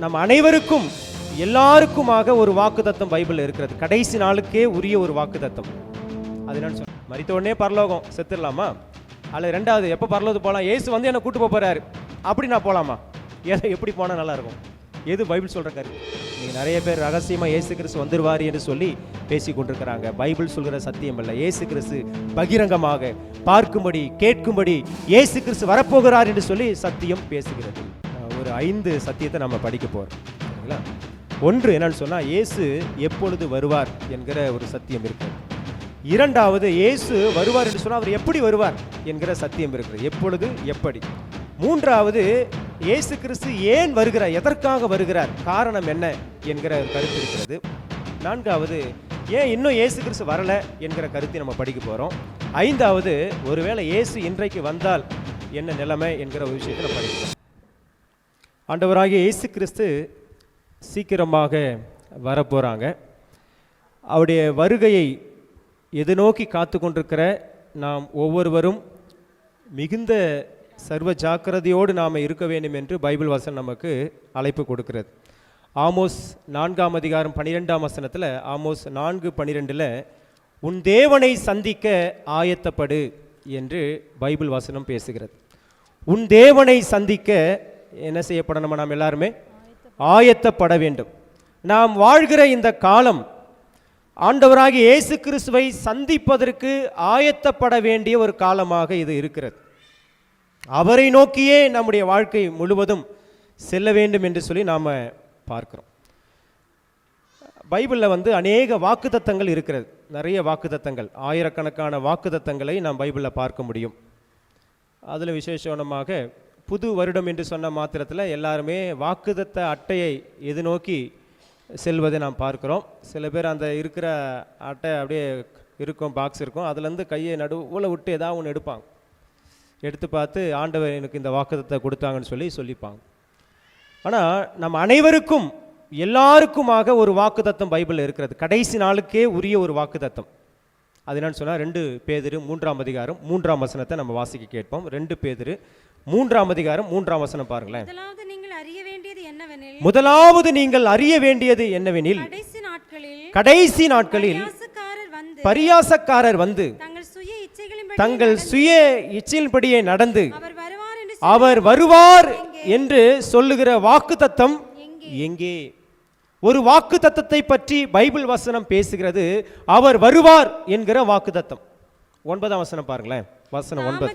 நம் அனைவருக்கும் எல்லாருக்குமாக ஒரு வாக்குத்தத்தம் பைபிள் இருக்கிறது. கடைசி நாளுக்கே உரிய ஒரு வாக்குத்தத்தம். அது என்னன்னு சொல்ல பரலோகம் செத்துடலாமா? அல்லது ரெண்டாவது எப்போ பரலோது போகலாம் ஏசு வந்து என்னை கூட்டு போகிறாரு போறாரு. அப்படி நான் போகலாமா எதை எப்படி போனால் நல்லாயிருக்கும் எது பைபிள் சொல்கிற கருத்து? நீங்கள் நிறைய பேர் ரகசியமாக ஏசு கிறிஸ்து வந்துடுவார் என்று சொல்லி பேசி கொண்டிருக்கிறாங்க. பைபிள் சொல்கிற சத்தியம் இல்லை ஏசு கிறிஸ்து பகிரங்கமாக பார்க்கும்படி கேட்கும்படி ஏசு கிறிஸ்து வரப்போகிறார் என்று சொல்லி சத்தியம் பேசுகிறது. ஒரு ஐந்து சத்தியத்தை நம்ம படிக்க போறோம். சரிங்களா? ஒன்று என்னன்னு சொன்னா இயேசு எப்பொழுது வருவார் என்கிற ஒரு சத்தியம் இருக்கு. இரண்டாவது இயேசு வருவார் என்று சொன்னால் அவர் எப்படி வருவார் என்கிற சத்தியம் இருக்கிறது எப்பொழுது எப்படி? மூன்றாவது இயேசு கிறிஸ்து ஏன் வருகிறார்? எதற்காக வருகிறார்? காரணம் என்ன என்கிற கருத்து இருக்கிறது. நான்காவது ஏன் இன்னும் இயேசு கிறிஸ்து வரல என்கிற கருத்தை நம்ம படிக்க போறோம். ஐந்தாவது ஒருவேளை இயேசு இன்றைக்கு வந்தால் என்ன நிலைமை என்கிற ஒரு விஷயத்தை நம்ம படிக்கிறோம் ஆண்டவராகிய இயேசு கிறிஸ்து சீக்கிரமாக வரப்போகிறாங்க அவருடைய வருகையை எதிர்நோக்கி காத்து கொண்டிருக்கிற நாம் ஒவ்வொருவரும் மிகுந்த சர்வ ஜாக்கிரதையோடு நாம் இருக்க வேண்டும் என்று பைபிள் வசனம் நமக்கு அழைப்பு கொடுக்கிறது. ஆமோஸ் நான்காம் அதிகாரம் பன்னிரெண்டாம் வசனத்தில் ஆமோஸ் நான்கு பன்னிரெண்டில் உன் தேவனை சந்திக்க ஆயத்தப்படு என்று பைபிள் வசனம் பேசுகிறது. உன் தேவனை சந்திக்க என்ன செய்யப்படணுமா நாம் எல்லாருமே? ஆயத்தப்பட வேண்டும். நாம் வாழ்கிற இந்த காலம் ஆண்டவராகிய இயேசு கிறிஸ்துவை சந்திப்பதற்கு ஆயத்தப்பட வேண்டிய ஒரு காலமாக இது இருக்கிறது. அவரை நோக்கியே நம்முடைய வாழ்க்கை முழுவதும் செல்ல வேண்டும் என்று சொல்லி நாம் பார்க்கிறோம். பைபிளில் வந்து அநேக வாக்குத்தத்தங்கள் இருக்கிறது. நிறைய வாக்குத்தத்தங்கள். ஆயிரக்கணக்கான வாக்குத்தத்தங்களை நாம் பைபிளில் பார்க்க முடியும். அதில் விசேஷமாக புது வருடம் என்று சொன்ன மாத்திரத்தில் எல்லாருமே வாக்குதத்த அட்டையை எது நோக்கி செல்வதை நாம் பார்க்கிறோம். சில பேர் அந்த இருக்கிற அட்டை அப்படியே இருக்கும் பாக்ஸ் இருக்கும். அதுலேருந்து கையை நடுவில் விட்டு ஏதாவது ஒன்று எடுப்பாங்க. எடுத்து பார்த்து ஆண்டவர் எனக்கு இந்த வாக்குதத்தை கொடுத்தாங்கன்னு சொல்லி சொல்லிப்பாங்க. ஆனால் நம்ம அனைவருக்கும் எல்லாருக்குமாக ஒரு வாக்குதத்தம் பைபிளில் இருக்கிறது. கடைசி நாளுக்கே உரிய ஒரு வாக்குதத்தம். அது என்னன்னு சொன்னால் ரெண்டு பேதிரு மூன்றாம் அதிகாரம் மூன்றாம் வசனத்தை நம்ம வாசிக்க கேட்போம். ரெண்டு பேதிரு மூன்றாம் அதிகாரம் மூன்றாம் வசனம் பாருங்களேன். முதலாவது நீங்கள் அறிய வேண்டியது என்னவெனில் கடைசி நாட்களில் பரியாசக்காரர் வந்து தங்கள் சுய இச்சையின்படியே நடந்து அவர் வருவார் என்று சொல்லுகிற வாக்குத்தத்தம் எங்கே? ஒரு வாக்குத்தத்தத்தை பற்றி பைபிள் வசனம் பேசுகிறது அவர் வருவார் என்கிற வாக்குத்தத்தம். ஒன்பதாம் வசனம் பாருங்களேன். வசனம் ஒன்பது.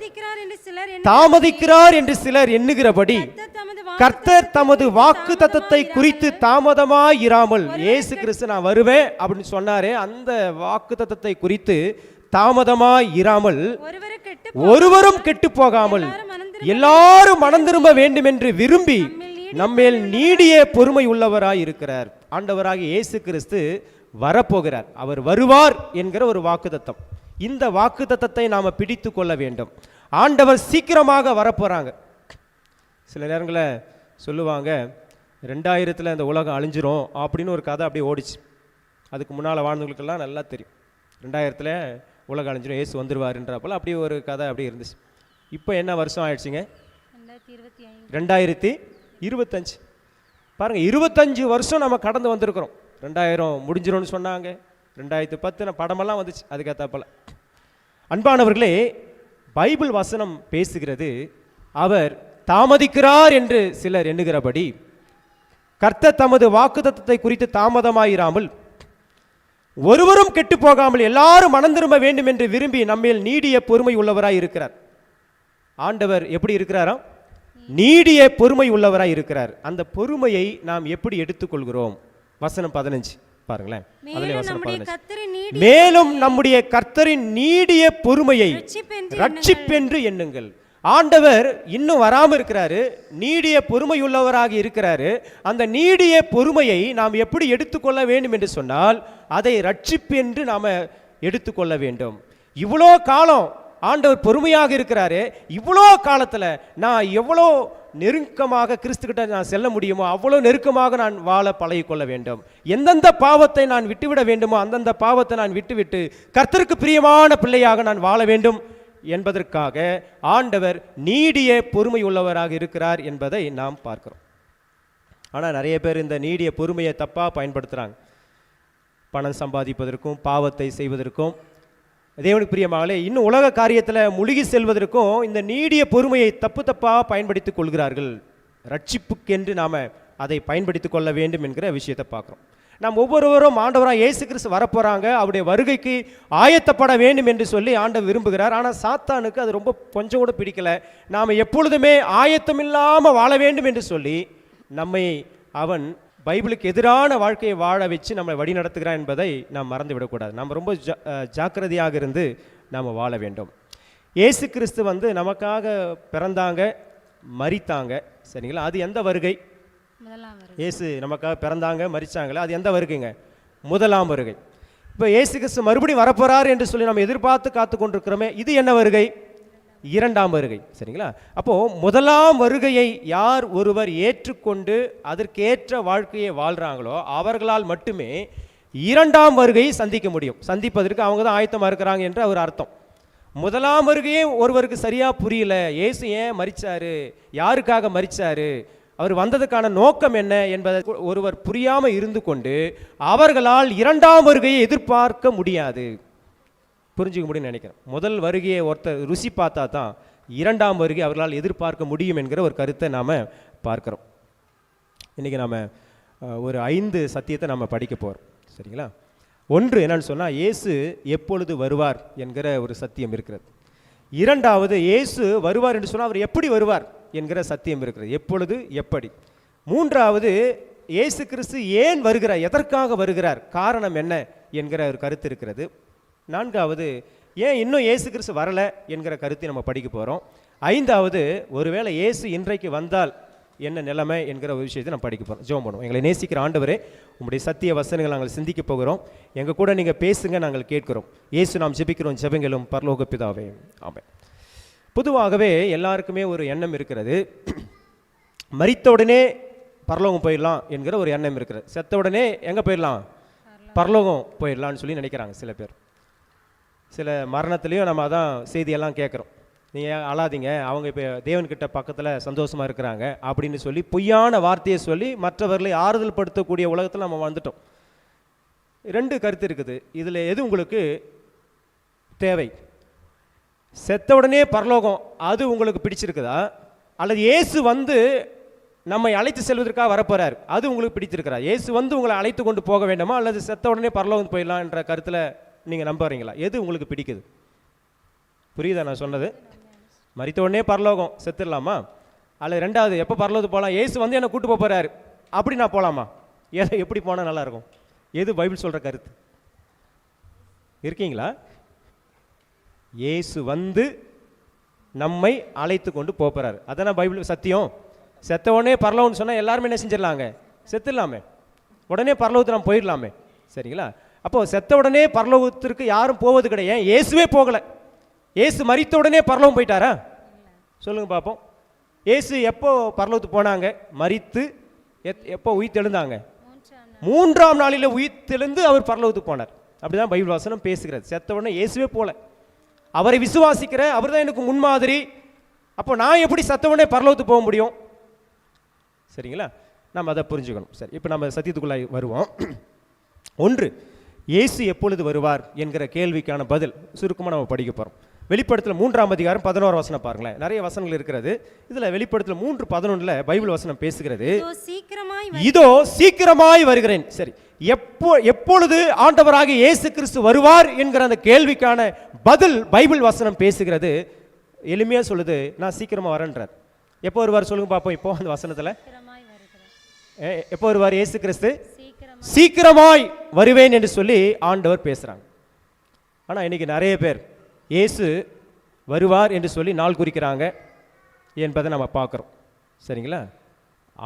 தாமதிக்கிறார் என்று சிலர் எண்ணுகிறபடி கர்த்தர் தமது வாக்கு தத்தத்தை குறித்து தாமதமாய் இராமல் இயேசு கிறிஸ்து நான் வருவேன் அப்படின்னு சொன்னாரே அந்த வாக்கு தத்தத்தை குறித்து தாமதமாய் இராமல் ஒருவரும் கெட்டு போகாமல் எல்லாரும் மனம் திரும்ப வேண்டும் என்று விரும்பி நம்மேல் நீடிய பொறுமை உள்ளவராய் இருக்கிறார். ஆண்டவராகிய இயேசு கிறிஸ்து வரப்போகிறார். அவர் வருவார் என்கிற ஒரு வாக்குத்தத்தம் இந்த வாக்குத்தத்தத்தை நாம பிடித்து கொள்ள வேண்டும். ஆண்டவர் சீக்கிரமாக வரப்போறாங்க. சில நேரங்களில் சொல்லுவாங்க ரெண்டாயிரத்தில் இந்த உலகம் அழிஞ்சிரும் அப்படின்னு ஒரு கதை அப்படியே ஓடிச்சு. அதுக்கு முன்னால் வாழ்ந்தவங்களுக்கெல்லாம் நல்லா தெரியும். ரெண்டாயிரத்தில் உலகம் அழிஞ்சிரும் ஏசு வந்துருவாருன்றப்போல அப்படி ஒரு கதை அப்படி இருந்துச்சு. இப்போ என்ன வருஷம் ஆயிடுச்சுங்க? ரெண்டாயிரத்தி இருபத்தஞ்சு. பாருங்கள் இருபத்தஞ்சு வருஷம் நம்ம கடந்து வந்திருக்கிறோம். ரெண்டாயிரம் முடிஞ்சிரும்னு சொன்னாங்க. ரெண்டாயிரத்தி பத்து படமெல்லாம் வந்துச்சு அதுக்கேற்றாப்போல அன்பானவர்களே பைபிள் வசனம் பேசுகிறது. அவர் தாமதிக்கிறார் என்று சிலர் எண்ணுகிறபடி கர்த்தர் தமது வாக்குதத்தத்தை குறித்து தாமதமாயிராமல் ஒருவரும் கெட்டு போகாமல் எல்லாரும் மனம் திரும்ப வேண்டும் என்று விரும்பி நம்மேல் நீடிய பொறுமை உள்ளவராய் இருக்கிறார். ஆண்டவர் எப்படி இருக்கிறாராம் நீடிய பொறுமை உள்ளவராய் இருக்கிறார். அந்த பொறுமையை நாம் எப்படி எடுத்துக்கொள்கிறோம்? வசனம் பதினஞ்சு. பாருங்களேன். மேலும் நம்முடைய கர்த்தரின் நீடி மேலும் நம்முடைய கர்த்தரின் நீடிய பொறுமையை ரட்சிப்பென்று ரட்சிப்பென்று எண்ணுங்கள். ஆண்டவர் இன்னும் வராம இருக்கிறாரு. நீடிய பொறுமையுள்ளவராக இருக்கிறாரு. அந்த நீடிய பொறுமையை நாம் எப்படி எடுத்துக்கொள்ள வேண்டும் என்று சொன்னால் அதை ரட்சிப்பு என்று நாம எடுத்துக்கொள்ள வேண்டும். இவ்வளோ காலம் ஆண்டவர் பொறுமையாக இருக்கிறாரு. இவ்வளோ காலத்துல நான் எவ்வளோ நெருக்கமாக கிறிஸ்துக்கிட்ட நான் செல்ல முடியுமோ அவ்வளோ நெருக்கமாக நான் வாழ பழகிக்கொள்ள வேண்டும். எந்தெந்த பாவத்தை நான் விட்டுவிட வேண்டுமோ அந்தந்த பாவத்தை நான் விட்டுவிட்டு கர்த்தருக்கு பிரியமான பிள்ளையாக நான் வாழ வேண்டும் என்பதற்காக ஆண்டவர் நீடிய பொறுமை உள்ளவராக இருக்கிறார் என்பதை நாம் பார்க்கிறோம். ஆனால் நிறைய பேர் இந்த நீடிய பொறுமையை தப்பாக பயன்படுத்துகிறாங்க பணம் சம்பாதிப்பதற்கும் பாவத்தை செய்வதற்கும் தேவனுக்கு பிரியமாகலே இன்னும் உலக காரியத்தில் முழுகி செல்வதற்கும் இந்த நீடிய பொறுமையை தப்பு தப்பாக பயன்படுத்திக் கொள்கிறார்கள். ரட்சிப்புக்கென்று நாம் அதை பயன்படுத்திக் கொள்ள வேண்டும் என்கிற விஷயத்தை பார்க்குறோம். நாம் ஒவ்வொருவரும் ஆண்டவராக இயேசு கிறிஸ்து வரப்போகிறாங்க அவருடைய வருகைக்கு ஆயத்தப்பட வேண்டும் என்று சொல்லி ஆண்டவர் விரும்புகிறார். ஆனால் சாத்தானுக்கு அது ரொம்ப கொஞ்சம் கூட பிடிக்கலை. நாம் எப்பொழுதுமே ஆயத்தம் இல்லாமல் வாழ வேண்டும் என்று சொல்லி நம்மை அவன் பைபிளுக்கு எதிரான வாழ்க்கையை வாழ வச்சு நம்மளை வழி நடத்துகிறான் என்பதை நாம் மறந்து விடக்கூடாது நம்ம ரொம்ப ஜா ஜாக்கிரதையாக இருந்து நாம் வாழ வேண்டும். இயேசு கிறிஸ்து வந்து நமக்காக பிறந்தாங்க மரித்தாங்க. சரிங்களா? அது எந்த வருகை? இயேசு நமக்காக பிறந்தாங்க மரிச்சாங்களே அது எந்த வருகைங்க? முதலாம் வருகை. இப்போ இயேசு கிறிஸ்து மறுபடியும் வரப்போறார் என்று சொல்லி நம்ம எதிர்பார்த்து காத்து கொண்டிருக்கிறோமே இது என்ன வருகை? இரண்டாம் வருகை சரிங்களா? அப்போது முதலாம் வருகையை யார் ஒருவர் ஏற்றுக்கொண்டு அதற்கேற்ற வாழ்க்கையை வாழ்கிறாங்களோ அவர்களால் மட்டுமே இரண்டாம் வருகையை சந்திக்க முடியும். சந்திப்பதற்கு அவங்க தான் ஆயத்தமாக இருக்கிறாங்க என்று அவர் அர்த்தம். முதலாம் வருகையே ஒருவருக்கு சரியா புரியல. இயேசு ஏன் மரிச்சாரு? யாருக்காக மறிச்சாரு அவர் வந்ததுக்கான நோக்கம் என்ன என்பதை ஒருவர் புரியாமல் இருந்து கொண்டு அவர்களால் இரண்டாம் வருகையை எதிர்பார்க்க முடியாது. புரிஞ்சுக்க முடியும்னு நினைக்கிறேன். முதல் வருகையை ஒருத்தர் ருசி பார்த்தா தான் இரண்டாம் வருகை அவர்களால் எதிர்பார்க்க முடியும் என்கிற ஒரு கருத்தை நாம் பார்க்குறோம். இன்றைக்கி நாம் ஒரு ஐந்து சத்தியத்தை நம்ம படிக்க போகிறோம் சரிங்களா? ஒன்று என்னன்னு சொன்னால் இயேசு எப்பொழுது வருவார் என்கிற ஒரு சத்தியம் இருக்கிறது. இரண்டாவது இயேசு வருவார் என்று சொன்னால் அவர் எப்படி வருவார் என்கிற சத்தியம் இருக்கிறது. எப்பொழுது எப்படி? மூன்றாவது இயேசு கிறிஸ்து ஏன் வருகிறார்? எதற்காக வருகிறார்? காரணம் என்ன என்கிற ஒரு கருத்து இருக்கிறது. நான்காவது ஏன் இன்னும் இயேசு கிறிஸ்து வரலை என்கிற கருத்தை நம்ம படிக்க போகிறோம் ஐந்தாவது ஒருவேளை இயேசு இன்றைக்கு வந்தால் என்ன நிலைமை என்கிற ஒரு விஷயத்தை நம்ம படிக்க போகிறோம் ஜோம் பண்ணுவோம். எங்களை நேசிக்கிற ஆண்டவரே உங்களுடைய சத்திய வசனங்கள் நாங்கள் சிந்திக்க போகிறோம். எங்கள் கூட நீங்கள் பேசுங்க நாங்கள் கேட்கிறோம். இயேசு நாம் ஜெபிக்கிறோம் ஜெபங்களும் பரலோக பிதாவே. ஆமாம் பொதுவாகவே எல்லாருக்குமே ஒரு எண்ணம் இருக்கிறது. மறித்த உடனே பரலோகம் போயிடலாம் என்கிற ஒரு எண்ணம் இருக்கிறது. செத்த உடனே எங்கே போயிடலாம்? பரலோகம் போயிடலாம்னு சொல்லி நினைக்கிறாங்க சில பேர். சில மரணத்துலேயும் நம்ம அதான் செய்தியெல்லாம் கேட்குறோம் நீங்கள் அழாதீங்க. அவங்க இப்போ தேவன்கிட்ட பக்கத்தில் சந்தோஷமாக இருக்கிறாங்க அப்படின்னு சொல்லி பொய்யான வார்த்தையை சொல்லி மற்றவர்களை ஆறுதல் படுத்தக்கூடிய உலகத்தில் நம்ம வந்துட்டோம். ரெண்டு கருத்து இருக்குது. இதில் எது உங்களுக்கு தேவை? செத்த உடனே பரலோகம் அது உங்களுக்கு பிடிச்சிருக்குதா? அல்லது இயேசு வந்து நம்மை அழைத்து செல்வதற்காக வரப்போகிறார் அது உங்களுக்கு பிடிச்சிருக்கிறா இயேசு வந்து உங்களை அழைத்து கொண்டு போக வேண்டுமா? அல்லது செத்த உடனே பரலோகம் போயிடலாம் என்ற கருத்தில் நீங்கள் நம்புறீங்களா? எது உங்களுக்கு பிடிக்குது? புரியுதா நான் சொன்னது? மறித்த உடனே பரலோகம் செத்துடலாமா? அல்லது ரெண்டாவது எப்போ பரலோகத்து போகலாம்? ஏசு வந்து என்னை கூட்டு போக அப்படி நான் போகலாமா எதை எப்படி போனால் நல்லாயிருக்கும் எது பைபிள் சொல்கிற கருத்து? இருக்கீங்களா? ஏசு வந்து நம்மை அழைத்து கொண்டு போகிறாரு அதான் பைபிள் சத்தியம்? செத்த உடனே பரலோகம்னு சொன்னால் எல்லாருமே என்ன செஞ்சிடலாங்க? செத்துடலாமே. உடனே பரலோகத்துக்கு நம்ம போயிடலாமே. சரிங்களா? அப்போ செத்த உடனே பரலோகத்திற்கு யாரும் போவது கிடையாது. ஏன்? இயேசுவே போகலை. ஏசு மறித்த உடனே பரலோகம் போயிட்டாரா? சொல்லுங்க பார்ப்போம் ஏசு எப்போ பரலோகத்துக்கு போனாங்க? மறித்து எத் எப்போ உயிர்த்தெழுந்தாங்க மூன்றாம் மூன்றாம் நாளில் உயிர்த்தெழுந்து அவர் பரலோகத்துக்கு போனார். அப்படிதான் பைபிள் வாசனம் பேசுகிறது. செத்த உடனே இயேசுவே போகல அவரை விசுவாசிக்கிற அவர் தான் எனக்கு முன்மாதிரி. அப்போ நான் எப்படி செத்த உடனே பரலோகத்துக்கு போக முடியும்? சரிங்களா? நம்ம அதை புரிஞ்சுக்கணும். சரி இப்போ நம்ம சத்தியத்துக்குள்ள வருவோம். ஒன்று இயேசு எப்பொழுது வருவார் என்கிற கேள்விக்கான பதில் சுருக்கமாக நம்ம படிக்க போகிறோம் வெளிப்படுத்தல் மூன்றாம் அதிகாரம் பதினோரு வசனம் பாருங்களேன். நிறைய வசனங்கள் இருக்கிறது. இதில் வெளிப்படுத்தல் மூன்று பதினொன்றில் பைபிள் வசனம் பேசுகிறது. இதோ சீக்கிரமாய் வருகிறேன். சரி எப்போ எப்பொழுது ஆண்டவராக இயேசு கிறிஸ்து வருவார் என்கிற அந்த கேள்விக்கான பதில் பைபிள் வசனம் பேசுகிறது. எளிமையா சொல்லுது நான் சீக்கிரமா வரேன்றார். எப்போ வருவார் சொல்லுங்க பார்ப்போம் இப்போ அந்த வசனத்துல. எப்போ வருவார் இயேசு கிறிஸ்து? சீக்கிரமாய் வருவேன் என்று சொல்லி ஆண்டவர் பேசுறாங்க. ஆனா இன்னைக்கு நிறைய பேர் இயேசு வருவார் என்று சொல்லி நாள் குறிக்கிறாங்க என்பதை நம்ம பார்க்குறோம். சரிங்களா?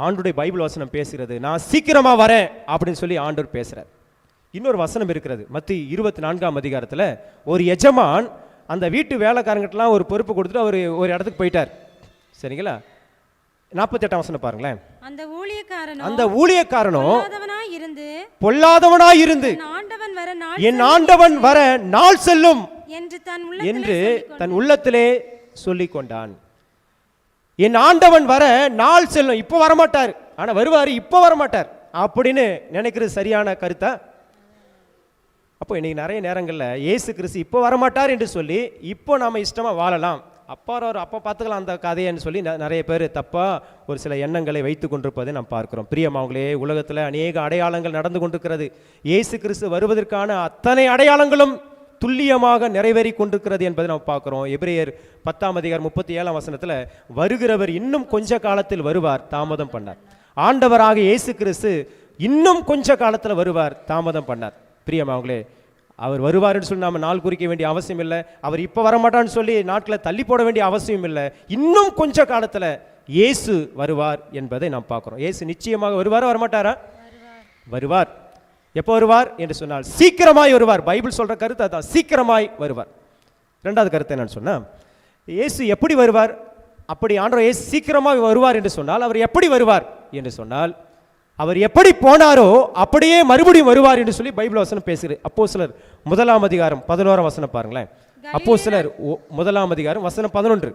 ஆண்டுடைய பைபிள் வசனம் பேசுகிறது நான் சீக்கிரமா வரேன் அப்படின்னு சொல்லி ஆண்டவர் பேசுறார். இன்னொரு வசனம் இருக்கிறது மத்தி இருபத்தி நான்காம் அதிகாரத்தில் ஒரு எஜமான் அந்த வீட்டு வேலைக்காரங்கிட்டலாம் ஒரு பொறுப்பு கொடுத்துட்டு அவர் ஒரு இடத்துக்கு போயிட்டார். சரிங்களா? நாற்பத்தெட்டாம் வசனம் பாருங்களேன். அந்த ஊழியக்காரனோ அந்த ஊழியக்காரனும் இருந்து பொல்லாதவனாய் இருந்து என் ஆண்டவன் வர நாள் செல்லும் என்று தன் உள்ளத்திலே சொல்லிக் கொண்டான் என் ஆண்டவன் வர நாள் செல்லும். இப்போ வரமாட்டார். ஆனா வருவார் இப்போ வர மாட்டார் அப்படின்னு நினைக்கிறது சரியான கருத்தா? அப்போ இன்னைக்கு நிறைய நேரங்களில் இயேசு கிறிஸ்து இப்போ வரமாட்டார் என்று சொல்லி இப்போ நாம இஷ்டமா வாழலாம். அப்பா அப்போ பார்த்துக்கலாம் அந்த கதைன்னு சொல்லி நிறைய பேர் தப்பாக ஒரு சில எண்ணங்களை வைத்து கொண்டிருப்பதை நாம் பார்க்கிறோம். பிரியமாவங்களே உலகத்தில் அநேக அடையாளங்கள் நடந்து கொண்டிருக்கிறது. இயேசு கிறிஸ்து வருவதற்கான அத்தனை அடையாளங்களும் துல்லியமாக நிறைவேறி கொண்டிருக்கிறது என்பதை நாம் பார்க்குறோம். எபிரேயர் பத்தாம் அதிகாரம் முப்பத்தி ஏழாம் வசனத்தில் வருகிறவர் இன்னும் கொஞ்ச காலத்தில் வருவார் தாமதம் பண்ணார். ஆண்டவராக இயேசு கிறிஸ்து இன்னும் கொஞ்ச காலத்தில் வருவார் தாமதம் பண்ணார். பிரியமாவங்களே அவர் வருவார்னு சொல்லி நாம நாள் குறிக்க வேண்டிய அவசியம் இல்லை. அவர் இப்போ வரமாட்டான்னு சொல்லி நாட்களை தள்ளி போட வேண்டிய அவசியம் இல்லை. இன்னும் கொஞ்ச காலத்தில் இயேசு வருவார் என்பதை நாம் பார்க்குறோம். இயேசு நிச்சயமாக வருவாரா வரமாட்டாரா? வருவார். எப்போ வருவார் என்று சொன்னால் சீக்கிரமாய் வருவார். பைபிள் சொல்கிற கருத்து அதான். சீக்கிரமாய் வருவார். ரெண்டாவது கருத்து என்னன்னு சொன்னால் இயேசு எப்படி வருவார்? அப்படி ஆண்டவர் இயேசு சீக்கிரமாக வருவார் என்று சொன்னால் அவர் எப்படி வருவார்? என்று சொன்னால் அவர் எப்படி போனாரோ அப்படியே மறுபடியும் வருவார் என்று சொல்லி பைபிள் வசனம் பேசுகிறது அப்போ சிலர் முதலாம் அதிகாரம் பதினோராம் வசனம் பாருங்களேன். அப்போ சிலர் முதலாம் அதிகாரம் வசனம் பதினொன்று.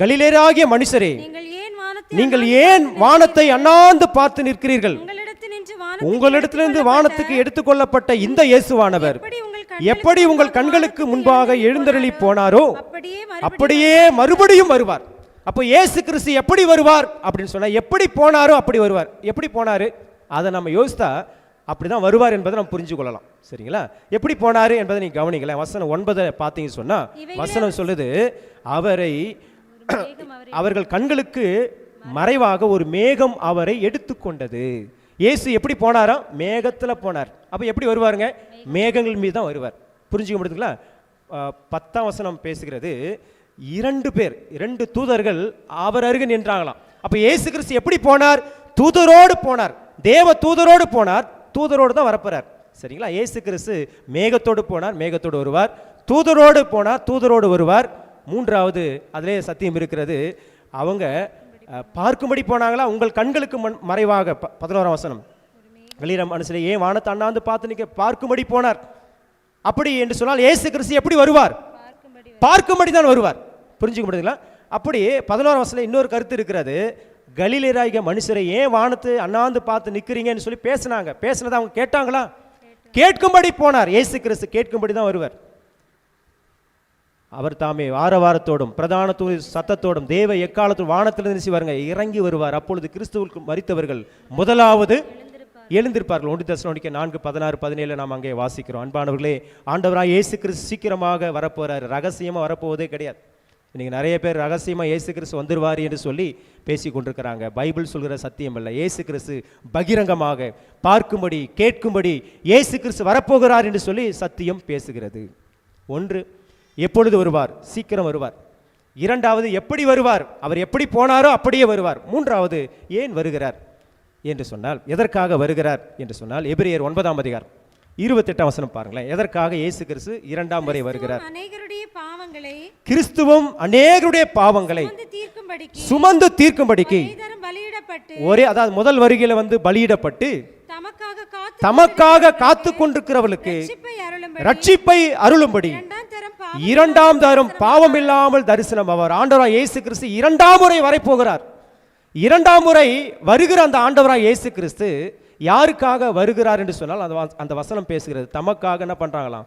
கலிலேராகிய மனுஷரே. நீங்கள் ஏன் வானத்தை அண்ணாந்து பார்த்து நிற்கிறீர்கள்? உங்களிடத்திலிருந்து வானத்துக்கு எடுத்துக்கொள்ளப்பட்ட இந்த இயேசுவானவர் எப்படி உங்கள் கண்களுக்கு முன்பாக எழுந்தருளி போனாரோ அப்படியே மறுபடியும் வருவார். அப்போ இயேசு கிறிஸ்து எப்படி வருவார் அப்படின்னு சொன்னா எப்படி போனாரோ அப்படி வருவார். எப்படி போனாரு? அதை நம்ம யோசித்தா அப்படிதான் வருவார் என்பதை நம்ம புரிஞ்சு கொள்ளலாம். சரிங்களா? எப்படி போனாரு என்பதை நீங்க கவனிங்களேன். வசனம் ஒன்பதை பார்த்தீங்க சொன்னா வசனம் சொல்லுது அவரை அவர்கள் கண்களுக்கு மறைவாக ஒரு மேகம் அவரை எடுத்துக்கொண்டது. இயேசு எப்படி போனாரா மேகத்துல போனார். அப்ப எப்படி வருவாருங்க? மேகங்கள் மீது தான் வருவார். புரிஞ்சுக்க முடியுதுங்களா? பத்தாம் வசனம் பேசுகிறது இரண்டு பேர் இரண்டு தூதர்கள் அவர் அருகே நின்றாங்களாம். அப்ப இயேசு கிறிஸ்து எப்படி போனார்? தூதரோடு போனார். தேவ தூதரோடு போனார். தூதரோடு தான் வரப்போறார். சரிங்களா? ஏசு கிறிஸ்து மேகத்தோடு போனார் மேகத்தோடு வருவார். தூதரோடு போனார் தூதரோடு வருவார். மூன்றாவது அதிலே சத்தியம் இருக்கிறது. அவங்க பார்க்கும்படி போனாங்களா? உங்கள் கண்களுக்கு மண் மறைவாக. ப- பதினோராம் வசனம். வெளியிடம் மனசில் ஏன் வானத்தை அண்ணாந்து பார்த்து நிற்க? பார்க்கும்படி போனார். அப்படி என்று சொன்னால் ஏசு கிறிஸ்து எப்படி வருவார்? பார்க்கும்படி தான் வருவார். புரிஞ்சுக்க முடியுதுங்களா? அப்படி பதினோரு வருஷத்தில் இன்னொரு கருத்து இருக்கிறது. கலிலேராகிய மனுஷரை ஏன் வானத்து அண்ணாந்து பார்த்து நிற்கிறீங்கன்னு சொல்லி பேசுனாங்க. பேசுனதை அவங்க கேட்டாங்களா? கேட்கும்படி போனார். இயேசு கிறிஸ்து கேட்கும்படி தான் வருவார். அவர் தாமே வார பிரதான தூண் சத்தத்தோடும் தேவ எக்காலத்தோடும் வானத்திலிருந்து வருங்க இறங்கி வருவார். அப்பொழுது கிறிஸ்துவுக்கு மறித்தவர்கள் முதலாவது எழுந்திருப்பார்கள். ஒன்று தசனோடிக்க நான்கு பதினாறு பதினேழு நாம் அங்கே வாசிக்கிறோம். அன்பானவர்களே ஆண்டவராக இயேசு கிறிஸ்து சீக்கிரமாக வரப்போகிறார் ரகசியமாக வரப்போவதே கிடையாது. இன்றைக்கி நிறைய பேர் ரகசியமாக இயேசு கிறிஸ்து வந்துடுவார் என்று சொல்லி பேசி கொண்டிருக்கிறாங்க. பைபிள் சொல்கிற சத்தியம் இல்லை இயேசு கிறிஸ்து பகிரங்கமாக பார்க்கும்படி கேட்கும்படி இயேசு கிறிஸ்து வரப்போகிறார் என்று சொல்லி சத்தியம் பேசுகிறது. ஒன்று எப்பொழுது வருவார்? சீக்கிரம் வருவார். இரண்டாவது எப்படி வருவார்? அவர் எப்படி போனாரோ அப்படியே வருவார். மூன்றாவது ஏன் வருகிறார்? என்று சொன்னால் எதற்காக வருகிறார்? என்று சொன்னால் எபிரேயர் ஒன்பதாம் அதிகாரம் இருபத்தெட்டாம் வசனம் பாருங்களேன். எதற்காக இயேசு கிறிஸ்து இரண்டாம் முறை வருகிறார்? அநேகருடைய பாவங்களை கிறிஸ்துவும் அநேகருடைய பாவங்களை சுமந்து தீர்க்கும்படிக்கு ஒரே அதாவது முதல் வருகையில வந்து பலியிடப்பட்டு தமக்காக காத்து கொண்டிருக்கிறவர்களுக்கு ரட்சிப்பை அருளும்படி இரண்டாம் தரம் பாவம் இல்லாமல் தரிசனம் அவர் ஆண்டவராய் இயேசு கிறிஸ்து இரண்டாம் முறை வரப்போகிறார் இரண்டாம் முறை வருகிற அந்த ஆண்டவராய் இயேசு கிறிஸ்து யாருக்காக வருகிறார் என்று சொன்னால் அந்த அந்த வசனம் பேசுகிறது. தமக்காக என்ன கொண்டு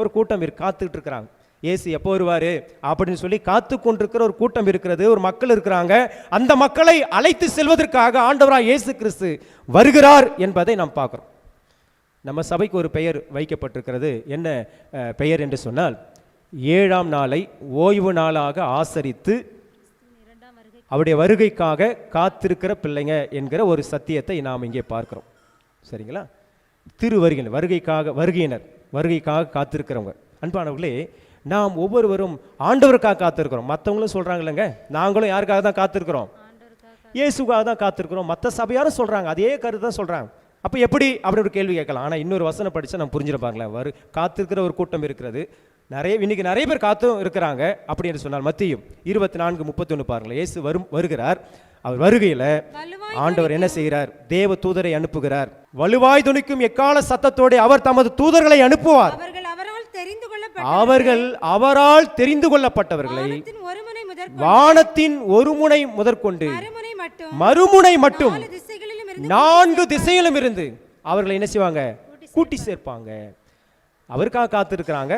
ஒரு கூட்டம் இருக்கு காத்துக்கிட்டு இருக்கிறாங்க. இயேசு எப்போ வருவாரு? அப்படின்னு சொல்லி காத்து கொண்டிருக்கிற ஒரு கூட்டம் இருக்கிறது. ஒரு மக்கள் இருக்கிறாங்க. அந்த மக்களை அழைத்து செல்வதற்காக ஆண்டவராய் இயேசு கிறிஸ்து வருகிறார் என்பதை நாம் பார்க்கிறோம். நம்ம சபைக்கு ஒரு பெயர் வைக்கப்பட்டிருக்கிறது. என்ன பெயர் என்று சொன்னால் ஏழாம் நாளை ஓய்வு நாளாக ஆசரித்து அவருடைய வருகைக்காக காத்திருக்கிற பிள்ளைங்க என்கிற ஒரு சத்தியத்தை நாம் இங்கே பார்க்குறோம். சரிங்களா? திரு வருகையினர் வருகைக்காக வருகையினர் வருகைக்காக காத்திருக்கிறவங்க. அன்பானவர்களே நாம் ஒவ்வொருவரும் ஆண்டவருக்காக காத்திருக்கிறோம். மற்றவங்களும் சொல்கிறாங்க இல்லைங்க நாங்களும் யாருக்காக தான் காத்திருக்கிறோம்? இயேசுக்காக தான் காத்திருக்கிறோம். மற்ற சபையாரும் சொல்கிறாங்க அதே கருத்து தான் சொல்கிறாங்க அப்போ எப்படி? அப்படி ஒரு கேள்வி கேட்கலாம். ஆனால் இன்னொரு வசனம் படித்தா நம்ம புரிஞ்சிருப்பாங்களேன் வரு காத்திருக்கிற ஒரு கூட்டம் இருக்கிறது. நிறைய இன்னைக்கு நிறைய பேர் காத்தும் இருக்கிறாங்க அப்படி என்று சொன்னால் மத்தியும் இருபத்தி நான்கு முப்பத்தொன்று பாருங்களேன். இயேசு வரும் வருகிறார். அவர் வருகையில் ஆண்டவர் என்ன செய்கிறார்? தேவ தூதரை அனுப்புகிறார். வலுவாய் துணிக்கும் எக்கால சத்தத்தோடு அவர் தமது தூதர்களை அனுப்புவார். அவர்கள் அவரால் தெரிந்து கொள்ளப்பட்டவர்களை. வானத்தின் ஒரு முனை முதற்கொண்டு மறுமுனை மட்டும் நான்கு திசையிலும் இருந்து அவர்களை என்ன செய்வாங்க? கூட்டி சேர்ப்பாங்க. அவருக்காக காத்திருக்கிறாங்க.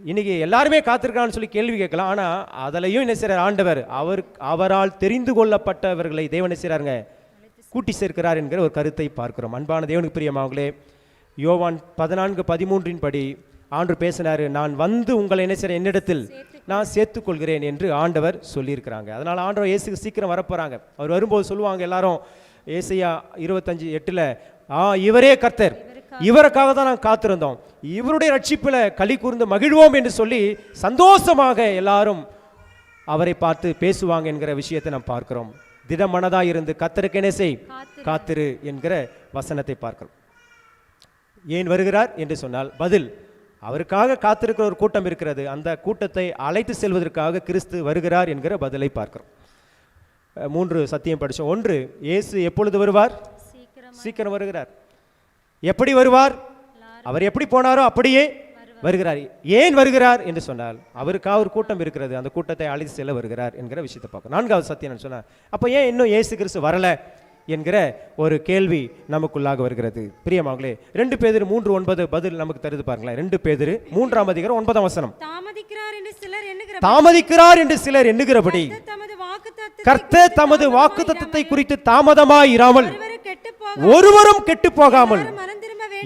இன்னைக்கு எல்லாருமே காத்திருக்கான்னு சொல்லி கேள்வி கேட்கலாம். ஆனால் அதுலயும் என்ன செய்கிறார் ஆண்டவர் அவர் அவரால் தெரிந்து கொள்ளப்பட்டவர்களை தேவன் என்ன கூட்டி சேர்க்கிறார் என்கிற ஒரு கருத்தை பார்க்கிறோம். அன்பான தேவனுக்கு பிரியமாவங்களே யோவான் பதினான்கு பதிமூன்றின் படி ஆண்டு பேசினாரு நான் வந்து உங்களை என்ன செய்றேன்? என்னிடத்தில் நான் சேர்த்துக்கொள்கிறேன் என்று ஆண்டவர் சொல்லியிருக்கிறாங்க. அதனால ஆண்டவர் இயேசுக்கு சீக்கிரம் வரப்போறாங்க. அவர் வரும்போது சொல்லுவாங்க எல்லாரும் ஏசையா இருபத்தஞ்சு எட்டுல ஆ இவரே கர்த்தர் இவருக்காக தான் நான் காத்திருந்தோம். இவருடைய ரட்சிப்பில் களி கூர்ந்து மகிழ்வோம் என்று சொல்லி சந்தோஷமாக எல்லாரும் அவரை பார்த்து பேசுவாங்க என்கிற விஷயத்தை நாம் பார்க்கிறோம். திடமனதா இருந்து கத்தருக்கு என்ன செய்? காத்திரு. என்கிற வசனத்தை பார்க்கிறோம். ஏன் வருகிறார் என்று சொன்னால் பதில் அவருக்காக காத்திருக்கிற ஒரு கூட்டம் இருக்கிறது. அந்த கூட்டத்தை அழைத்து செல்வதற்காக கிறிஸ்து வருகிறார் என்கிற பதிலை பார்க்கிறோம். மூன்று சத்தியம் படிச்சோம். ஒன்று இயேசு எப்பொழுது வருவார்? சீக்கிரம் வருகிறார். எப்படி வருவார்? அவர் எப்படி போனாரோ அப்படியே வருகிறார். ஏன் வருகிறார் என்று சொன்னால் அவருக்காக ஒரு கூட்டம் இருக்கிறது. அந்த கூட்டத்தை அழைத்து செல்ல வருகிறார் என்கிற விஷயத்தை பார்க்கணும். நான்காவது சத்தியம் சொன்னார் அப்போ ஏன் இன்னும் இயேசு கிறிஸ்து வரல என்கிற ஒரு கேள்வி நமக்குள்ளாக வருகிறது. பிரியமாங்களே ரெண்டு பேதிரு மூன்று ஒன்பது பதில் நமக்கு தருது பாருங்களேன். ரெண்டு பேதிரு மூன்றாம் அதிகாரம் ஒன்பதாம் வசனம். தாமதிக்கிறார் என்று சிலர் எண்ணுகிறபடி தமது வாக்கு கர்த்தர் தமது வாக்குத்தத்தத்தை குறித்து தாமதமாய் இராமல் ஒருவரும் கெட்டு போகாமல்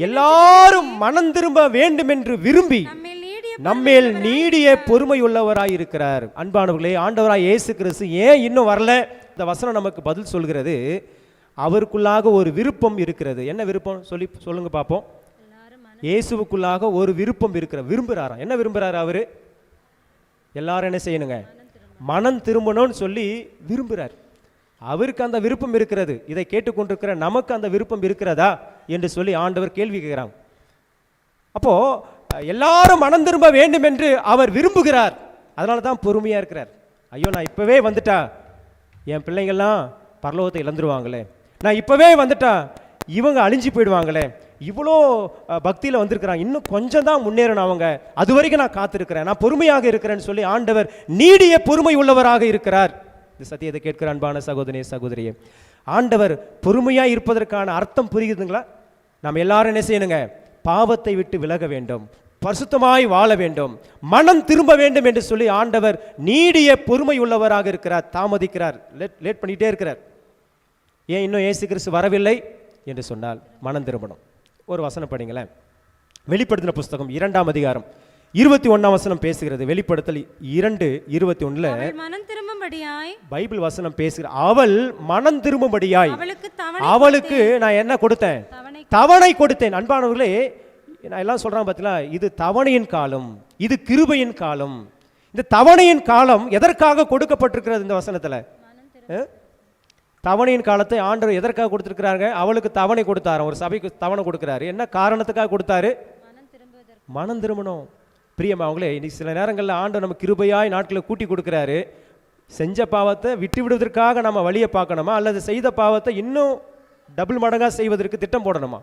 எல்லாரும் மனம் திரும்ப வேண்டும் என்று விரும்பி நம்மில் நீடிய நம்மேல் நீடிய பொறுமையுள்ளவராய் இருக்கிறார் அன்பானவர்களே ஆண்டவராய் இயேசு கிறிஸ்து ஏன் இன்னும் வரல? இந்த வசனம் நமக்கு பதில் சொல்கிறது அவருக்குள்ளாக ஒரு விருப்பம் இருக்கிறது. என்ன விருப்பம்? சொல்லி சொல்லுங்க பார்ப்போம் இயேசுவுக்குள்ளாக ஒரு விருப்பம் இருக்கிற விரும்புகிறாராம் என்ன விரும்புகிறாரு அவரு? எல்லாரும் என்ன செய்யணுங்க? மனம் திரும்பணும்னு சொல்லி விரும்புகிறார் அவருக்கு அந்த விருப்பம் இருக்கிறது. இதை கேட்டுக்கொண்டிருக்கிற நமக்கு அந்த விருப்பம் இருக்கிறதா? என்று சொல்லி ஆண்டவர் கேள்வி கேட்கிறாங்க அப்போ எல்லாரும் மனம் திரும்ப வேண்டும் என்று அவர் விரும்புகிறார். அதனால தான் பொறுமையாக இருக்கிறார். ஐயோ நான் இப்போவே வந்துட்டா? என் பிள்ளைங்கள்லாம் பரலோகத்தை இழந்துருவாங்களே. நான் இப்போவே வந்துட்டா? இவங்க அழிஞ்சு போயிடுவாங்களே. இவ்வளோ பக்தியில் வந்திருக்கிறான் வந்திருக்கிறாங்க. இன்னும் கொஞ்சம் தான் முன்னேறணும் அவங்க. அது வரைக்கும் நான் காத்திருக்கிறேன். நான் பொறுமையாக இருக்கிறேன்னு சொல்லி ஆண்டவர் நீடிய பொறுமை உள்ளவராக இருக்கிறார். இந்த சத்தியத்தை கேட்கிற அன்பான சகோதரியே சகோதரியே. ஆண்டவர் பொறுமையாக இருப்பதற்கான அர்த்தம் புரியுதுங்களா? நாம் எல்லாரும் என்ன செய்யணுங்க? பாவத்தை விட்டு விலக வேண்டும். பரிசுத்தமாய் வாழ வேண்டும். மனம் திரும்ப வேண்டும் என்று சொல்லி ஆண்டவர் நீடிய பொறுமை உள்ளவராக இருக்கிறார் தாமதிக்கிறார் லேட் லேட் பண்ணிகிட்டே இருக்கிறார். ஏன் இன்னும் ஏசு கிறிஸ்து வரவில்லை? என்று சொன்னால் மனம் திரும்பணும். ஒரு வசனம் படிங்களேன். வெளிப்படுத்தின புஸ்தகம் இரண்டாம் அதிகாரம். இருபத்தி ஒண்ணாம் வசனம் பேசுகிறது. வெளிப்படுத்தல் இரண்டு இருபத்தி ஒண்ணுல மனம் திரும்பும்படியாய் பைபிள் வசனம் பேசுகிற அவள் மனம் திரும்பும்படியாய் அவளுக்கு நான் என்ன கொடுத்தேன்? தவணை கொடுத்தேன். அன்பானவர்களே நான் எல்லாம் சொல்றாங்க பார்த்தீங்களா இது தவணையின் காலம் இது கிருபையின் காலம். இந்த தவணையின் காலம் எதற்காக கொடுக்கப்பட்டிருக்கிறது இந்த வசனத்துல? தவணையின் காலத்தை ஆண்டவர் எதற்காக கொடுத்திருக்கிறாங்க? அவளுக்கு தவணை கொடுத்தாரு ஒரு சபைக்கு தவணை கொடுக்கிறாரு. என்ன காரணத்துக்காக கொடுத்தாரு? மனம் திரும்பணும். பிரியமா அவங்களே இன்னைக்கு சில நேரங்களில் ஆண்டு நம்ம கிருபையாய் நாட்களை கூட்டி கொடுக்குறாரு. செஞ்ச பாவத்தை விட்டு விடுவதற்காக நம்ம வழியை பார்க்கணுமா? அல்லது செய்த பாவத்தை இன்னும் டபுள் மடங்காக செய்வதற்கு திட்டம் போடணுமா?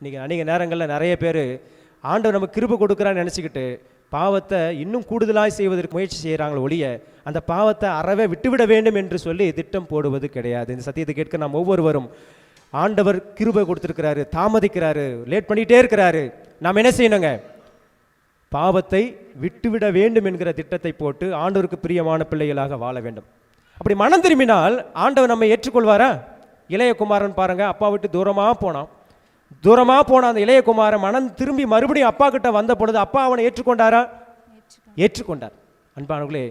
இன்றைக்கி அநேக நேரங்களில் நிறைய பேர் ஆண்டவர் நம்ம கிருபை கொடுக்குறான்னு நினச்சிக்கிட்டு பாவத்தை இன்னும் கூடுதலாக செய்வதற்கு முயற்சி செய்கிறாங்களே ஒழிய அந்த பாவத்தை அறவே விட்டுவிட வேண்டும் என்று சொல்லி திட்டம் போடுவது கிடையாது. இந்த சத்தியத்தை கேட்க நாம் ஒவ்வொருவரும் ஆண்டவர் கிருபை கொடுத்துருக்கிறாரு தாமதிக்கிறாரு லேட் பண்ணிகிட்டே இருக்கிறாரு. நாம் என்ன செய்யணுங்க? பாவத்தை விட்டுவிட வேண்டும் என்கிற திட்டத்தை போட்டு ஆண்டவருக்கு பிரியமான பிள்ளைகளாக வாழ வேண்டும். அப்படி மனம் திரும்பினால் ஆண்டவர் நம்மை ஏற்றுக்கொள்வாரா? இளையகுமாரன் பாருங்க அப்பா விட்டு தூரமாக போனான். தூரமாக போன அந்த இளையகுமாரன் மனம் திரும்பி மறுபடியும் அப்பா கிட்ட வந்த பொழுது அப்பா அவனை ஏற்றுக்கொண்டாரா? ஏற்றுக்கொண்டார். அன்பானவர்களே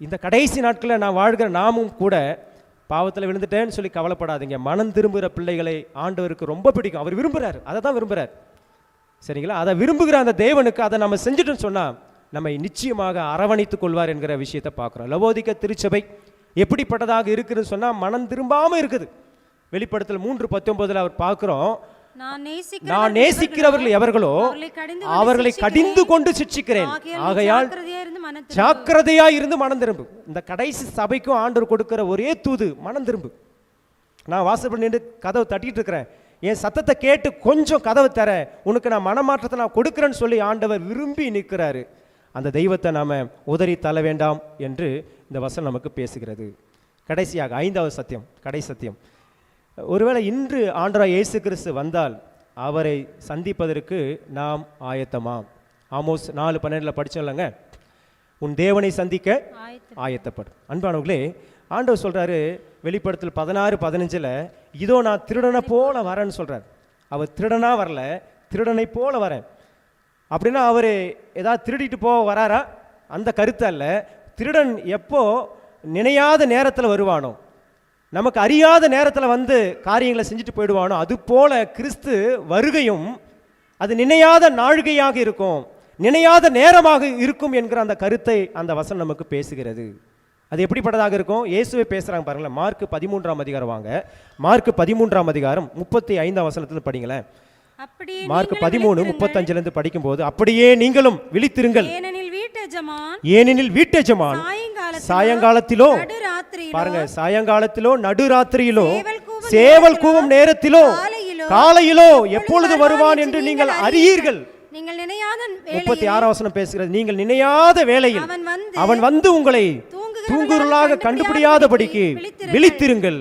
இந்த கடைசி நாட்களில் நான் வாழ்கிற நாமும் கூட பாவத்தில் விழுந்துட்டேன்னு சொல்லி கவலைப்படாதீங்க. மனம் திரும்புகிற பிள்ளைகளை ஆண்டவருக்கு ரொம்ப பிடிக்கும். அவர் விரும்புகிறார் அதை தான் விரும்புகிறார் சரிங்களா? அதை விரும்புகிற அந்த தேவனுக்கு அதை நம்ம செஞ்சுட்டோம்னு சொன்னால் நம்மை நிச்சயமாக அரவணைத்துக் கொள்வார் என்கிற விஷயத்தை பார்க்குறோம். லவோதிக்க திருச்சபை எப்படிப்பட்டதாக இருக்குதுன்னு சொன்னால் மனம் திரும்பாமல் இருக்குது. வெளிப்படுத்தல் மூன்று பத்தொன்பதுல அவர் பார்க்குறோம். நான் நேசிக்கிற நான் நேசிக்கிறவர்கள் எவர்களோ அவர்களை கடிந்து கொண்டு சிட்சிக்கிறேன் ஆகையால் ஜாக்கிரதையா இருந்து மனம் திரும்ப. இந்த கடைசி சபைக்கும் ஆண்டவர் கொடுக்கிற ஒரே தூது மனம் திரும்பு. நான் வாசல் நின்று கதவை தட்டிட்டு இருக்கிறேன். என் சத்தத்தை கேட்டு கொஞ்சம் கதவை தர உனக்கு நான் மனமாற்றத்தை நான் கொடுக்குறேன்னு சொல்லி ஆண்டவர் விரும்பி நிற்கிறாரு. அந்த தெய்வத்தை நாம உதறி தள்ள வேண்டாம் என்று இந்த வசனம் நமக்கு பேசுகிறது. கடைசியாக ஐந்தாவது சத்தியம் கடை சத்தியம். ஒருவேளை இன்று ஆண்டரா இயேசு கிறிஸ்து வந்தால் அவரை சந்திப்பதற்கு நாம் ஆயத்தமா? ஆமோஸ் நாலு பன்னெண்டில் படிச்சோம்லங்க உன் தேவனை சந்திக்க ஆயத்த ஆயத்தப்படும் அன்பானவர்களே ஆண்டவர் சொல்கிறாரு வெளிப்படத்தில் பதினாறு பதினஞ்சில் இதோ நான் திருடனை போல வரேன்னு சொல்கிறார் அவர் திருடனாக வரல திருடனை போல வரேன். அப்படின்னா அவர் ஏதாவது திருடிட்டு போக வராரா? அந்த கருத்து அல்ல. திருடன் எப்போ நினையாத நேரத்தில் வருவானோ நமக்கு அறியாத நேரத்தில் வந்து காரியங்களை செஞ்சுட்டு போயிடுவானோ அது போல கிறிஸ்து வருகையும் அது நினையாத நாழிகையாக இருக்கும் நினையாத நேரமாக இருக்கும் என்கிற அந்த கருத்தை அந்த வசனம் நமக்கு பேசுகிறது. அது எப்படிப்பட்டதாக இருக்கும்? இயேசுவே பேசுறாங்க பாருங்களேன். மார்க் பதிமூன்றாம் அதிகாரம் வாங்க மார்க் பதிமூன்றாம் அதிகாரம் முப்பத்தி ஐந்தாம் வசனத்துல படிங்களேன். அப்படியே மார்க் பதிமூணு. முப்பத்தஞ்சுல இருந்து படிக்கும்போது அப்படியே நீங்களும் விழித்திருங்கள். ஏனெனில் வீட்டெஜமான் சாயங்காலத்திலோ பாருங்க சாயங்காலத்திலோ நடுராத்திரியிலோ சேவல் கூவும் நேரத்திலோ காலையிலோ எப்பொழுது வருவான் என்று நீங்கள் அறியீர்கள். நீங்கள் நினையாத முப்பத்தி ஆறாம் வசனம் பேசுகிறது நீங்கள் நினையாத வேளையில் வந்து அவன் வந்து உங்களை தூங்குறலாக கண்டுபிடியாதபடிக்கு விழித்திருங்கள்.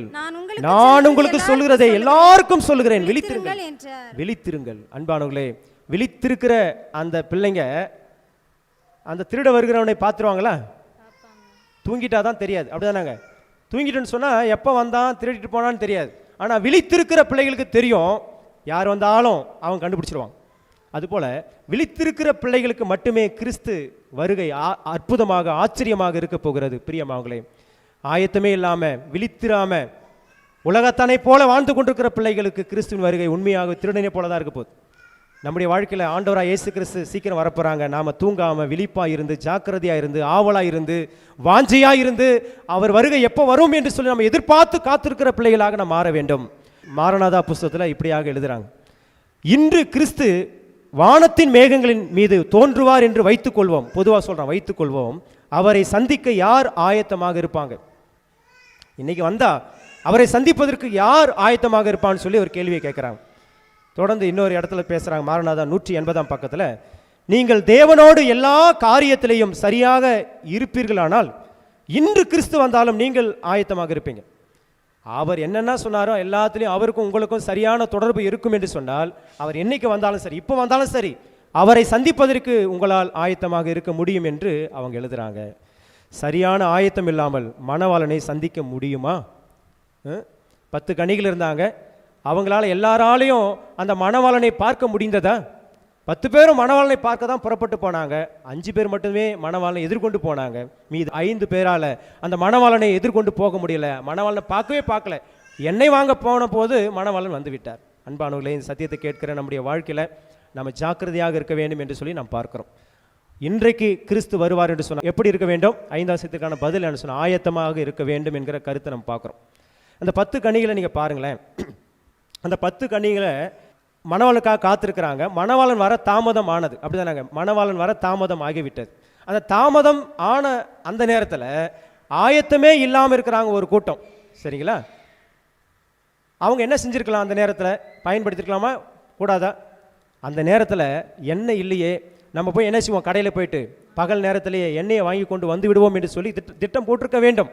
நான் உங்களுக்கு சொல்லுகிறதை எல்லாருக்கும் சொல்லுகிறேன். விழித்திருங்கள். விழித்திருங்கள் அன்பானவர்களே விழித்திருக்கிற அந்த பிள்ளைங்க அந்த திருட வருகிறவனை பார்த்துருவாங்களா? தூங்கிட்டா தான் தெரியாது. அப்படிதானாங்க? தூங்கிட்டுன்னு சொன்னால் எப்போ வந்தான் திருடிட்டு போனான்னு தெரியாது. ஆனால் விழித்திருக்கிற பிள்ளைகளுக்கு தெரியும். யார் வந்தாலும் அவன் கண்டுபிடிச்சிருவான். அதுபோல் விழித்திருக்கிற பிள்ளைகளுக்கு மட்டுமே கிறிஸ்து வருகை அற்புதமாக ஆச்சரியமாக இருக்க போகிறது பிரியமாவங்களே ஆயத்தமே இல்லாமல் விழித்திராம உலகத்தானை போல வாழ்ந்து கொண்டிருக்கிற பிள்ளைகளுக்கு கிறிஸ்துவின் வருகை உண்மையாக திருடனை போல தான் இருக்க போகுது. நம்முடைய வாழ்க்கையில் ஆண்டவராக இயேசு கிறிஸ்து சீக்கிரம் வரப்போகிறாங்க நாம தூங்காமல் விழிப்பாக இருந்து ஜாக்கிரதையாக இருந்து ஆவலாக இருந்து வாஞ்சியாக இருந்து அவர் வருகை எப்போ வரும் என்று சொல்லி நம்ம எதிர்பார்த்து காத்திருக்கிற பிள்ளைகளாக நாம் மாற வேண்டும். மாரநாதா புஸ்தகத்தில் இப்படியாக எழுதுகிறாங்க இன்று கிறிஸ்து வானத்தின் மேகங்களின் மீது தோன்றுவார் என்று வைத்துக்கொள்வோம். பொதுவாக சொல்றோம் வைத்துக்கொள்வோம். அவரை சந்திக்க யார் ஆயத்தமாக இருப்பாங்க? இன்னைக்கு வந்தா அவரை சந்திப்பதற்கு யார் ஆயத்தமாக இருப்பான்னு சொல்லி ஒரு கேள்வியை கேட்குறாங்க தொடர்ந்து இன்னொரு இடத்துல பேசுறாங்க மாரநாதா நூற்றி எண்பதாம் பக்கத்துல. நீங்கள் தேவனோடு எல்லா காரியத்திலையும் சரியாக இருப்பீர்களானால் இன்று கிறிஸ்து வந்தாலும் நீங்கள் ஆயத்தமாக இருப்பீங்க. அவர் என்னென்ன சொன்னாரோ எல்லாத்துலேயும் அவருக்கும் உங்களுக்கும் சரியான தொடர்பு இருக்கும் என்று சொன்னால் அவர் என்னைக்கு வந்தாலும் சரி இப்போ வந்தாலும் சரி அவரை சந்திப்பதற்கு உங்களால் ஆயத்தமாக இருக்க முடியும் என்று அவங்க எழுதுகிறாங்க சரியான ஆயத்தம் இல்லாமல் மணவாளனை சந்திக்க முடியுமா? பத்து கணிகள் இருந்தாங்க. அவங்களால எல்லாராலையும் அந்த மணவாளனை பார்க்க முடிந்ததா? பத்து பேரும் மணவாளனை பார்க்க தான் புறப்பட்டு போனாங்க. அஞ்சு பேர் மட்டுமே மணவாளனை எதிர்கொண்டு போனாங்க. மீது ஐந்து பேரால் அந்த மணவாளனை எதிர்கொண்டு போக முடியல. மணவாளனை பார்க்கவே பார்க்கல. என்னை வாங்க போன போது மணவாளன் வந்து விட்டார். அன்பானவர்களே இந்த சத்தியத்தை கேட்கிற நம்முடைய வாழ்க்கையில் நம்ம ஜாக்கிரதையாக இருக்க வேண்டும் என்று சொல்லி நாம் பார்க்குறோம். இன்றைக்கு கிறிஸ்து வருவார் என்று சொன்னால் எப்படி இருக்க வேண்டும்? ஐந்தாம் சத்துக்கான பதில் என்ன சொன்னால் ஆயத்தமாக இருக்க வேண்டும் என்கிற கருத்தை நம்ம பார்க்குறோம். அந்த பத்து கணிகளை நீங்கள் பாருங்களேன். அந்த பத்து கணிகளை மணவாளனுக்காக காத்திருக்கிறாங்க. மணவாளன் வர தாமதம் ஆனது. அப்படிதானாங்க. மணவாளன் வர தாமதம் ஆகிவிட்டது. அந்த தாமதம் ஆன அந்த நேரத்தில் ஆயத்தமே இல்லாமல் இருக்கிறாங்க ஒரு கூட்டம். சரிங்களா? அவங்க என்ன செஞ்சுருக்கலாம் அந்த நேரத்தில்? பயன்படுத்திருக்கலாமா? கூடாதா? அந்த நேரத்தில் எண்ணெய் இல்லையே. நம்ம போய் என்ன செய்வோம்? கடையில் போயிட்டு பகல் நேரத்திலேயே எண்ணெயை வாங்கி கொண்டு வந்து விடுவோம் என்று சொல்லி திட்ட- திட்டம் போட்டிருக்க வேண்டும்.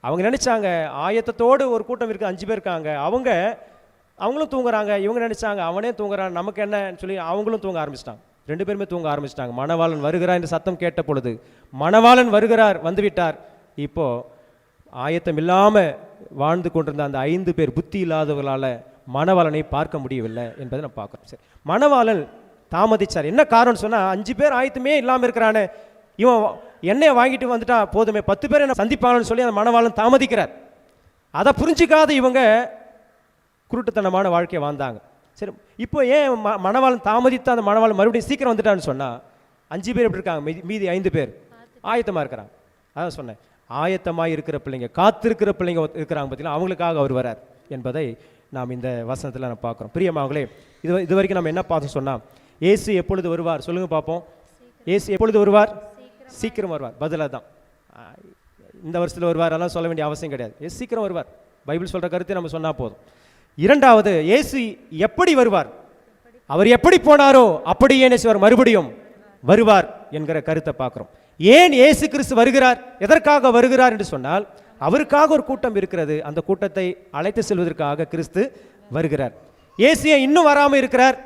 அவங்க நினச்சாங்க ஆயத்தத்தோடு ஒரு கூட்டம் இருக்குது அஞ்சு பேர் இருக்காங்க. அவங்க அவங்களும் தூங்குறாங்க இவங்க நினச்சாங்க அவனே தூங்குறான் நமக்கு என்னன்னு சொல்லி அவங்களும் தூங்க ஆரம்பிச்சிட்டாங்க. ரெண்டு பேருமே தூங்க ஆரம்பிச்சிட்டாங்க. மணவாளன் வருகிறார் என்று சத்தம் கேட்ட பொழுது மணவாளன் வருகிறார் வந்துவிட்டார் இப்போது ஆயத்தம் இல்லாமல் வாழ்ந்து கொண்டிருந்த அந்த ஐந்து பேர் புத்தி இல்லாதவர்களால் மணவாளனை பார்க்க முடியவில்லை என்பதை நம்ம பார்க்குறோம். சரி மணவாளன் தாமதிச்சார். என்ன காரணம் சொன்னால் அஞ்சு பேர் ஆயத்தமே இல்லாமல் இருக்கிறானே. இவன் எண்ணெயை வாங்கிட்டு வந்துட்டா போதுமே பத்து பேர் என்ன சந்திப்பாங்கன்னு சொல்லி அந்த மணவாளன் தாமதிக்கிறார். அதை புரிஞ்சிக்காத இவங்க குருட்டுத்தனமான வாழ்க்கையை வாழ்ந்தாங்க. சரி இப்போ ஏன் ம மணவாளன் தாமதித்து அந்த மணவாளன் மறுபடியும் சீக்கிரம் வந்துட்டான்னு சொன்னால் அஞ்சு பேர் எப்படி இருக்காங்க? மீதி- மீதி ஐந்து பேர். ஆயத்தமாக இருக்கிறாங்க. அதான் சொன்னேன். ஆயத்தமாக இருக்கிற பிள்ளைங்க காத்திருக்கிற பிள்ளைங்க இருக்கிறாங்க பார்த்தீங்கன்னா அவங்களுக்காக அவர் வரார் என்பதை நாம் இந்த வசனத்தில் நம்ம பார்க்குறோம். பிரியமாவங்களே இது இது வரைக்கும் நம்ம என்ன பார்த்தோம் சொன்னால் ஏசு எப்பொழுது வருவார்? சொல்லுங்கள் பார்ப்போம் ஏசு எப்பொழுது வருவார்? சீக்கிரம் வருவார். பதிலாக தான் இந்த வருஷத்தில் வருவார் அதெல்லாம் சொல்ல வேண்டிய அவசியம் கிடையாது. இயேசு சீக்கிரம் வருவார். பைபிள் சொல்கிற கருத்தை நம்ம சொன்னால் போதும். இரண்டாவது இயேசு எப்படி வருவார்? அவர் எப்படி போனாரோ அப்படியே என்ன மறுபடியும் வருவார் என்கிற கருத்தை பார்க்குறோம். ஏன் இயேசு கிறிஸ்து வருகிறார்? எதற்காக வருகிறார் என்று சொன்னால் அவருக்காக ஒரு கூட்டம் இருக்கிறது. அந்த கூட்டத்தை அழைத்து செல்வதற்காக கிறிஸ்து வருகிறார். இயேசு இன்னும் வராமல் இருக்கிறார்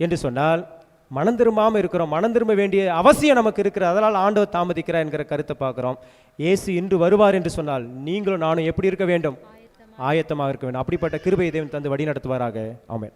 என்று சொன்னால் மனம் திரும்பாமல் இருக்கிறோம். மனம் திரும்ப வேண்டிய அவசியம் நமக்கு இருக்கிறது. அதனால் ஆண்டவர் தாமதிக்கிறார் என்கிற கருத்தை பார்க்குறோம். இயேசு இன்று வருவார் என்று சொன்னால் நீங்களும் நானும் எப்படி இருக்க வேண்டும்? ஆயத்தமாக இருக்க வேண்டும். அப்படிப்பட்ட கிருபை தேவன் தந்து வழி நடத்துவாராக ஆமேன்.